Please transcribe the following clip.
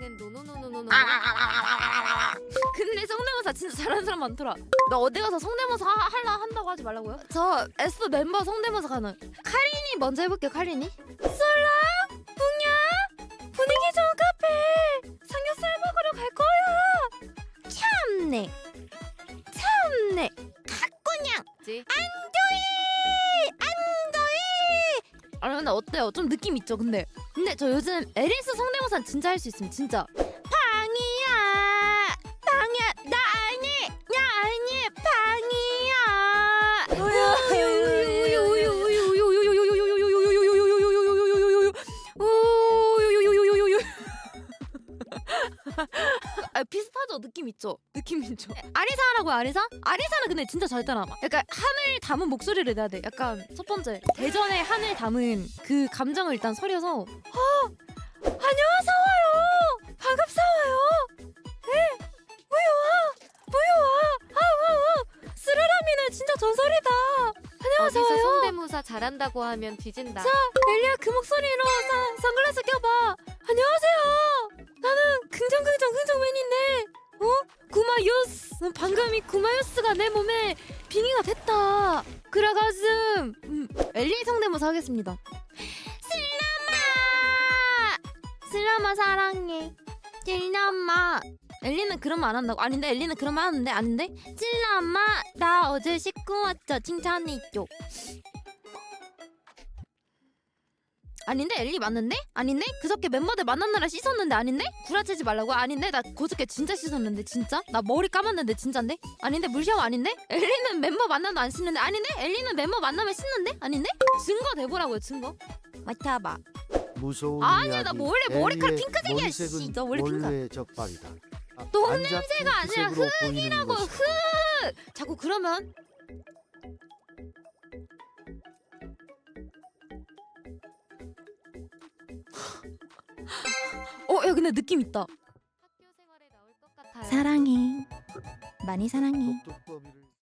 언니는 노노노노노노. 아, 근데 성대모사 진짜 잘하는 사람 많더라. 너 어디 가서 성대모사 하, 할라 한다고 하지 말라고요? 저 S 멤버 성대모사 가능. 카린이 먼저 해볼게요. 카린이. 솔라, 뿡야, 분위기 좋은 카페. 삼겹살 먹으러 갈 거야. 참네, 참네. 가꾸냥. 지? 아 근데 어때요? 좀 느낌 있죠? 근데. 근데 저 요즘 에리스 성대모사 진짜 할 수 있으면 진짜. 방이야. 방이야. 나 아니? 나 아니? 방이야 아, 비슷하죠? 느낌 있죠? 느낌 있죠. 아리사라고 아리사? 아리사는 근데 진짜 잘 따라 약간 하늘 담은 목소리를 내야 돼. 약간 첫 번째. 대전에 하늘 담은 그 감정을 일단 서려서 아 안녕하세요! 반갑사와요! 네 뭐야 뭐야 아와와 쓰라라미는 진짜 전설이다! 어디서 안녕하세요. 성대모사 잘한다고 하면 뒤진다. 자, 엘리야 그 목소리로 사, 선글라스 껴봐. 안녕하세요. 구마유스. 방금 이 구마유스가 내 몸에 빙의가 됐다. 그래가지고 음, 엘리 성대모사 하겠습니다. 슬라마, 슬라마 사랑해. 슬라마. 엘리는 그런 말 안 한다고. 아닌데 엘리는 그런 말 하는데 아닌데? 슬라마 나 어제 씻고 왔죠. 칭찬해줘. 아닌데 엘리 맞는데? 아닌데? 그저께 멤버들 만났느라 씻었는데 아닌데? 구라치지 말라고? 아닌데? 나 그저께 진짜 씻었는데 진짜? 나 머리 감았는데 진짠데? 아닌데? 물시험 아닌데? 엘리는 멤버 만나도 안 씻는데 아닌데? 엘리는 멤버 만나면 씻는데? 아닌데? 증거 대보라고요 증거 맡아봐 무서운 아니야. 나 원래 머리카락 핑크색이야, 씨. 너 원래 핑크야. 원래 적발이다. 아, 똥 반짝 냄새가 아니라 보이는 흑이라고 것이다. 흑 자꾸 그러면 어, 야 근데 느낌 있다. 사랑해. 많이 사랑해.